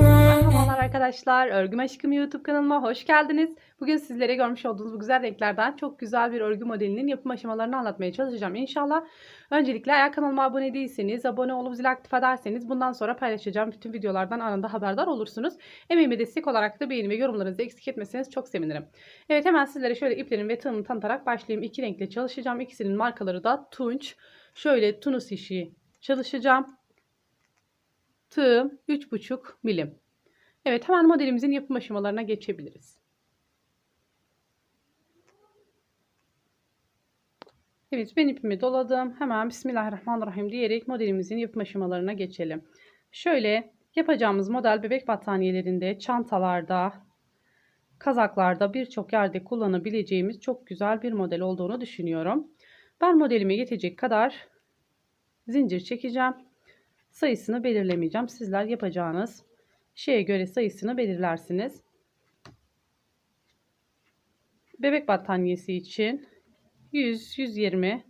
Merhabalar arkadaşlar. Örgüm Aşkım YouTube kanalıma hoş geldiniz. Bugün sizlere görmüş olduğunuz bu güzel renklerden çok güzel bir örgü modelinin yapım aşamalarını anlatmaya çalışacağım inşallah. Öncelikle eğer kanalıma abone değilseniz, abone olup zil aktif ederseniz bundan sonra paylaşacağım bütün videolardan anında haberdar olursunuz. Emeğime destek olarak da beğeni ve yorumlarınızı eksik etmeseniz çok sevinirim. Evet hemen sizlere şöyle iplerin ve tığımı tanıtarak başlayayım. İki renkle çalışacağım. İkisinin markaları da Tunç. Şöyle Tunus işi çalışacağım. Tığım 3,5 milim. Evet hemen modelimizin yapım aşamalarına geçebiliriz. Evet ben ipimi doladım. Hemen Bismillahirrahmanirrahim diyerek modelimizin yapım aşamalarına geçelim. Şöyle yapacağımız model bebek battaniyelerinde, çantalarda, kazaklarda birçok yerde kullanabileceğimiz çok güzel bir model olduğunu düşünüyorum. Ben modelime yetecek kadar zincir çekeceğim. Sayısını belirlemeyeceğim. Sizler yapacağınız şeye göre sayısını belirlersiniz. Bebek battaniyesi için 100-120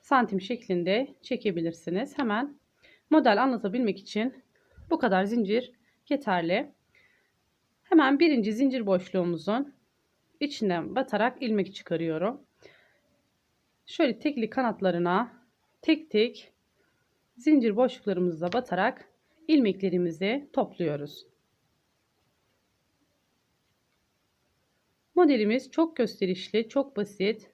santim şeklinde çekebilirsiniz. Hemen model anlatabilmek için bu kadar zincir yeterli. Hemen birinci zincir boşluğumuzun içinden batarak ilmek çıkarıyorum. Şöyle tekli kanatlarına tek tek zincir boşluklarımıza batarak ilmeklerimizi topluyoruz. Modelimiz çok gösterişli, çok basit.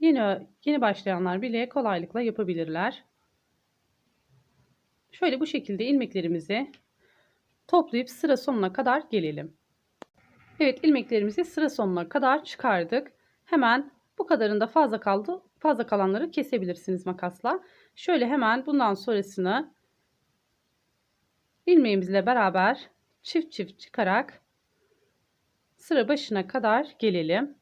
Yeni, yeni başlayanlar bile kolaylıkla yapabilirler. Şöyle bu şekilde ilmeklerimizi toplayıp sıra sonuna kadar gelelim. Evet ilmeklerimizi sıra sonuna kadar çıkardık. Hemen bu kadarında fazla kaldı. Fazla kalanları kesebilirsiniz makasla. Şöyle hemen bundan sonrasını ilmeğimizle beraber çift çift çıkarak sıra başına kadar gelelim.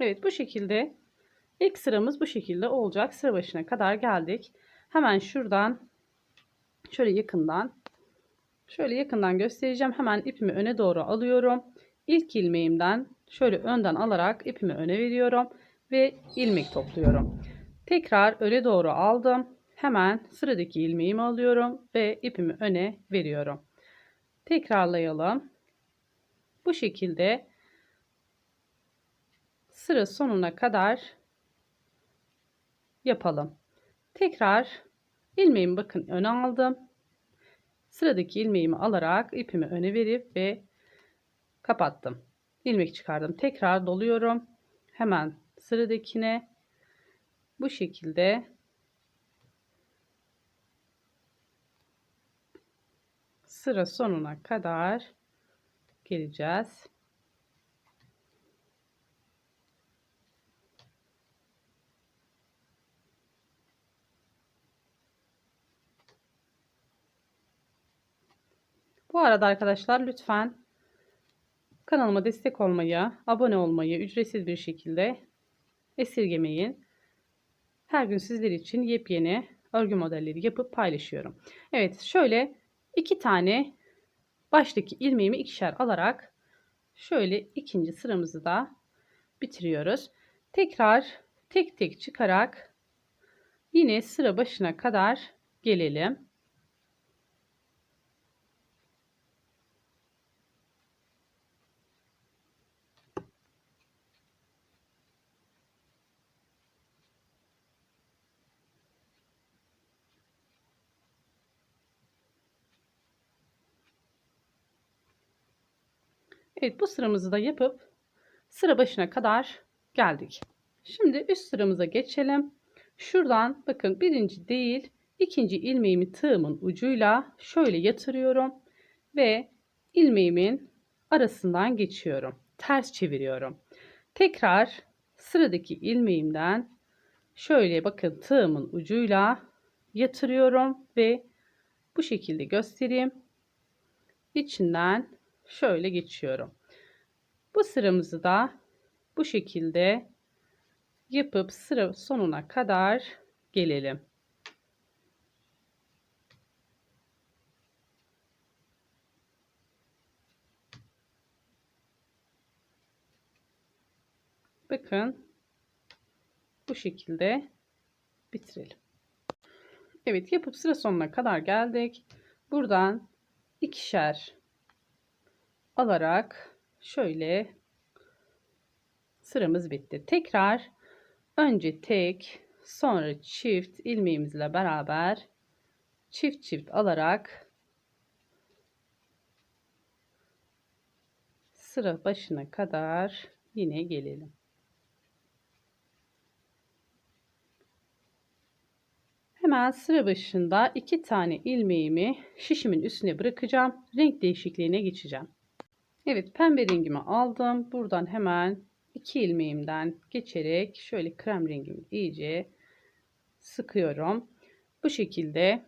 Evet bu şekilde ilk sıramız bu şekilde olacak. Sıra başına kadar geldik. Hemen şuradan şöyle yakından şöyle yakından göstereceğim. Hemen ipimi öne doğru alıyorum. İlk ilmeğimden şöyle önden alarak ipimi öne veriyorum ve ilmek topluyorum. Tekrar öne doğru aldım. Hemen sıradaki ilmeğimi alıyorum ve ipimi öne veriyorum. Tekrarlayalım. Bu şekilde sıra sonuna kadar yapalım. Tekrar ilmeğimi bakın öne aldım. Sıradaki ilmeğimi alarak ipimi öne verip ve kapattım. İlmek çıkardım. Tekrar doluyorum. Hemen sıradakine bu şekilde sıra sonuna kadar geleceğiz. Bu arada arkadaşlar lütfen kanalıma destek olmayı, abone olmayı ücretsiz bir şekilde esirgemeyin. Her gün sizler için yepyeni örgü modelleri yapıp paylaşıyorum. Evet şöyle iki tane baştaki ilmeğimi ikişer alarak şöyle ikinci sıramızı da bitiriyoruz. Tekrar tek tek çıkarak yine sıra başına kadar gelelim. Evet bu sıramızı da yapıp sıra başına kadar geldik. Şimdi üst sıramıza geçelim. Şuradan bakın birinci değil ikinci ilmeğimi tığımın ucuyla şöyle yatırıyorum ve ilmeğimin arasından geçiyorum. Ters çeviriyorum. Tekrar sıradaki ilmeğimden şöyle bakın tığımın ucuyla yatırıyorum ve bu şekilde göstereyim. İçinden şöyle geçiyorum. Bu sıramızı da bu şekilde yapıp sıra sonuna kadar gelelim. Bakın bu şekilde bitirelim. Evet yapıp sıra sonuna kadar geldik. Buradan ikişer alarak şöyle sıramız bitti. Tekrar önce tek sonra çift ilmeğimizle beraber çift çift alarak sıra başına kadar yine gelelim. Hemen sıra başında iki tane ilmeğimi şişimin üstüne bırakacağım. Renk değişikliğine geçeceğim. Evet pembe rengimi aldım. Buradan hemen iki ilmeğimden geçerek şöyle krem rengimi iyice sıkıyorum. Bu şekilde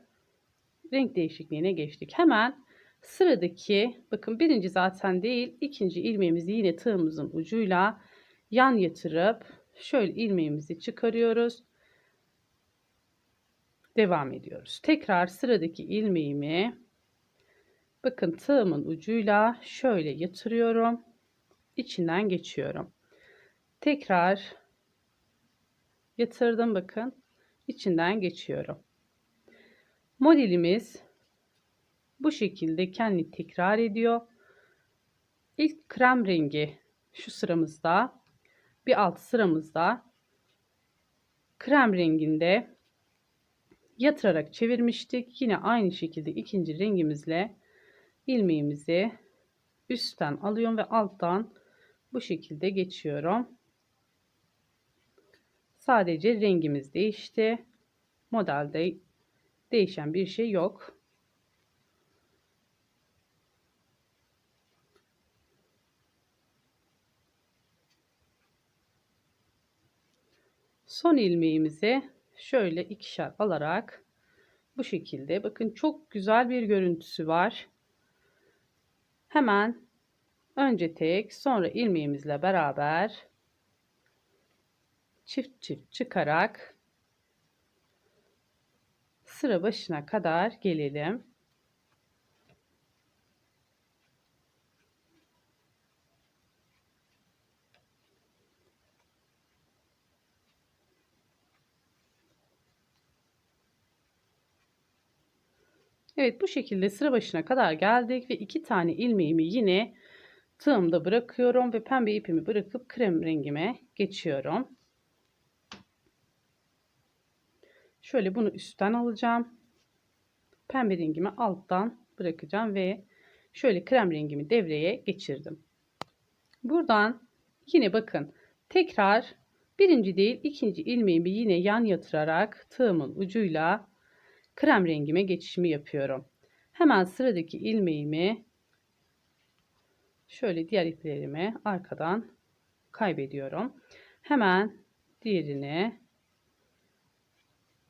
renk değişikliğine geçtik. Hemen sıradaki bakın birinci zaten değil ikinci ilmeğimizi yine tığımızın ucuyla yan yatırıp şöyle ilmeğimizi çıkarıyoruz devam ediyoruz. Tekrar sıradaki ilmeğimi bakın tığımın ucuyla şöyle yatırıyorum. İçinden geçiyorum. Tekrar yatırdım bakın. içinden geçiyorum. Modelimiz bu şekilde kendi tekrar ediyor. İlk krem rengi şu sıramızda bir alt sıramızda krem renginde yatırarak çevirmiştik. Yine aynı şekilde ikinci rengimizle ilmeğimizi üstten alıyorum ve alttan bu şekilde geçiyorum. Sadece rengimiz değişti. Modelde değişen bir şey yok. Son ilmeğimizi şöyle ikişer alarak bu şekilde bakın çok güzel bir görüntüsü var. Hemen önce tek sonra ilmeğimizle beraber çift çift çıkarak sıra başına kadar gelelim. Evet bu şekilde sıra başına kadar geldik ve iki tane ilmeğimi yine tığımda bırakıyorum ve pembe ipimi bırakıp krem rengime geçiyorum. Şöyle bunu üstten alacağım. Pembe rengimi alttan bırakacağım ve şöyle krem rengimi devreye geçirdim. Buradan yine bakın tekrar birinci değil ikinci ilmeğimi yine yan yatırarak tığımın ucuyla krem rengime geçişimi yapıyorum. Hemen sıradaki ilmeğimi şöyle diğer iplerimi arkadan kaybediyorum. Hemen diğerini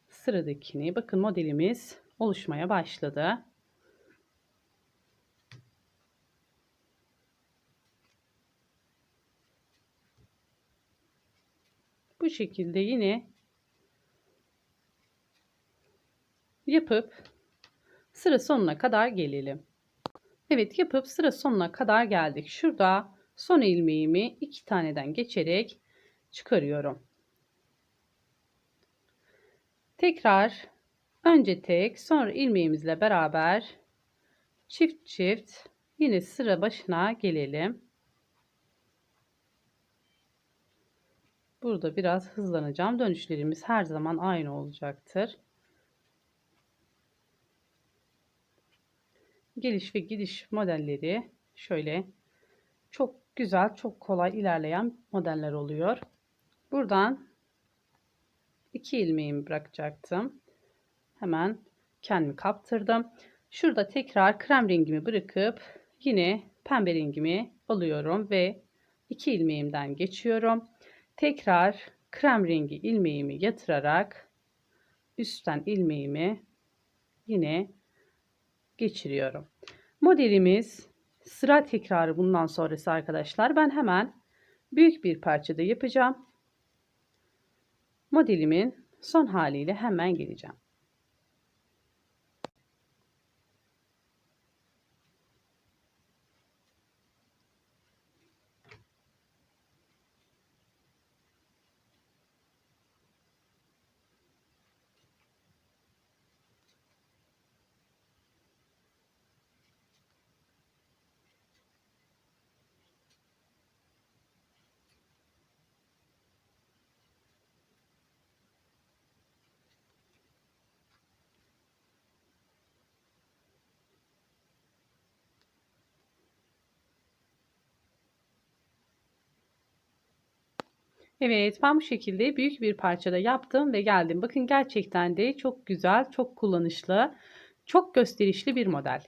sıradakini bakın modelimiz oluşmaya başladı. Bu şekilde yine yapıp sıra sonuna kadar gelelim. Evet yapıp sıra sonuna kadar geldik. Şurada son ilmeğimi iki taneden geçerek çıkarıyorum. Tekrar önce tek sonra ilmeğimizle beraber çift çift yine sıra başına gelelim. Burada biraz hızlanacağım. Dönüşlerimiz her zaman aynı olacaktır. Geliş ve gidiş modelleri şöyle çok güzel, çok kolay ilerleyen modeller oluyor. Buradan iki ilmeğimi bırakacaktım. Hemen kendimi kaptırdım. Şurada tekrar krem rengimi bırakıp yine pembe rengimi alıyorum ve iki ilmeğimden geçiyorum. Tekrar krem rengi ilmeğimi yatırarak üstten ilmeğimi yine geçiriyorum. Modelimiz sıra tekrarı bundan sonrası arkadaşlar. Ben hemen büyük bir parçada yapacağım. modelimin son haliyle hemen geleceğim. Evet ben bu şekilde büyük bir parçada yaptım ve geldim. Bakın gerçekten de çok güzel, çok kullanışlı, çok gösterişli bir model.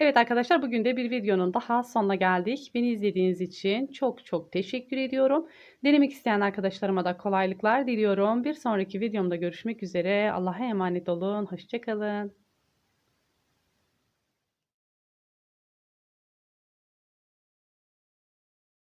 Evet arkadaşlar bugün de bir videonun daha sonuna geldik. Beni izlediğiniz için çok çok teşekkür ediyorum. Denemek isteyen arkadaşlarıma da kolaylıklar diliyorum. Bir sonraki videomda görüşmek üzere. Allah'a emanet olun. Hoşçakalın.